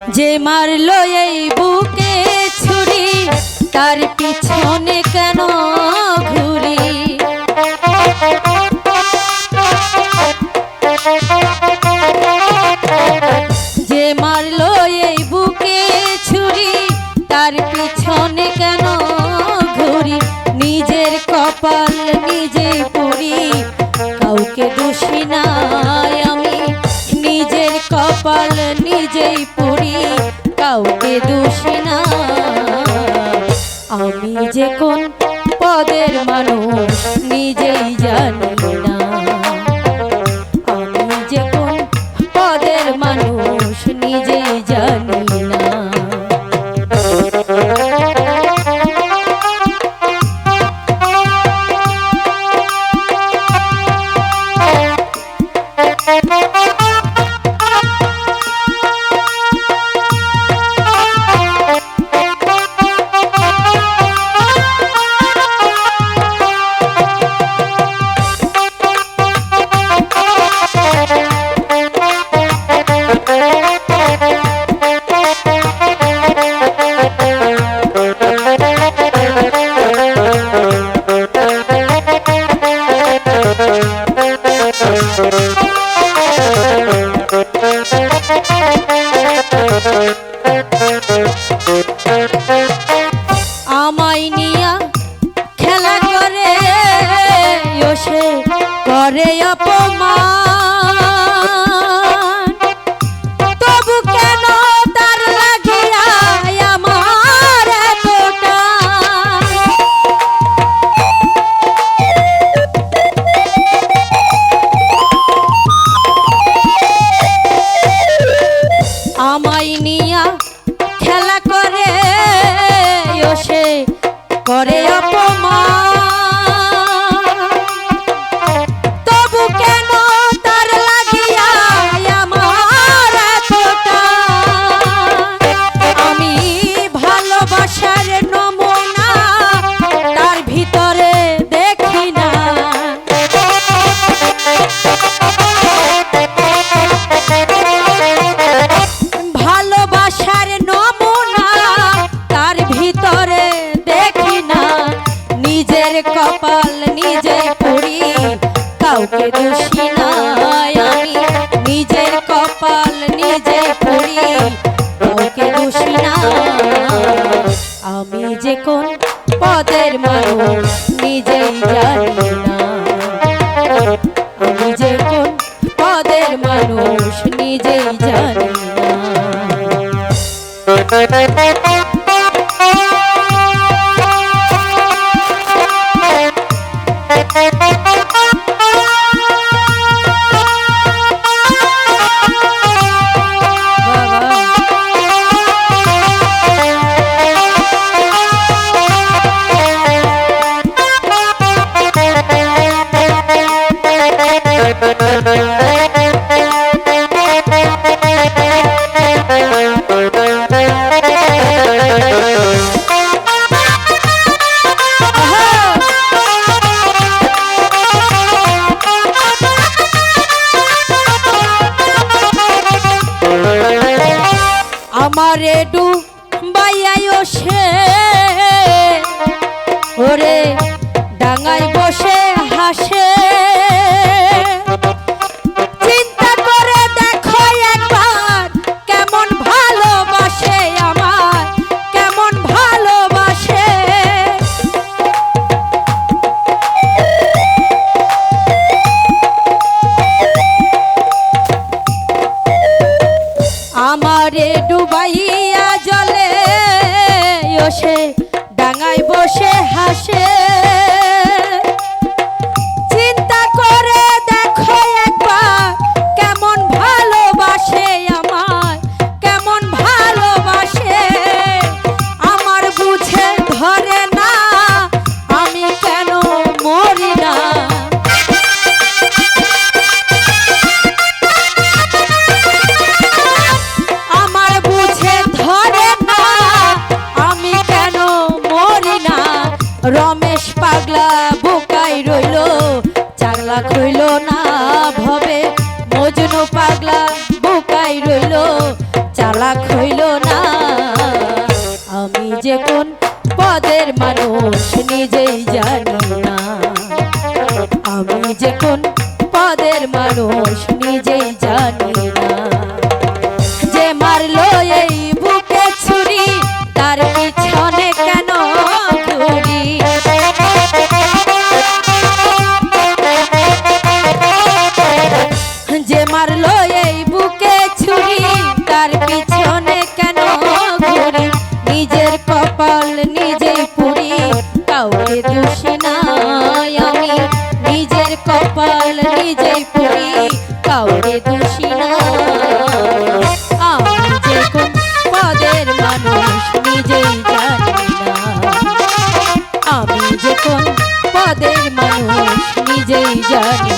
যে মারলো এই বুকে ছুরি, তার পিছনে কেন ঘুরি? যে মারলো এই বুকে ছুরি, তার পিছনে কেন ঘুরি? নিজের কপাল নিজে পুরি, কাউকে দোষী নাই আমি। নিজের কপাল নিজেই পুরি। যে কোন পদের মানুষ নিজেই জানি না। আমায় নিয়া খেলা করে করে ওরে ডু বাইয়ায় সে। ওরে ডাঙায় আমারে ডুবাইয়া জলে সে ডাঙায় বসে হাসে। রমেশ পাগলা বোকাই রইল চাগলা হইল না ভবে। মজনু পাগলা বোকাই রইল, চালাক হইল না। আমি যে কোন পদের মানুষ নিজেই জানি না। আমি যে কোন পদের মানুষ নিজেই জানি কাউকে নাই আমি। নিজের কপাল নিজেই পুরি কাউকে দোষী নাই। আমি পদের মানুষ, নিজেই জানি না। আমি পদের মানুষ, নিজেই জানি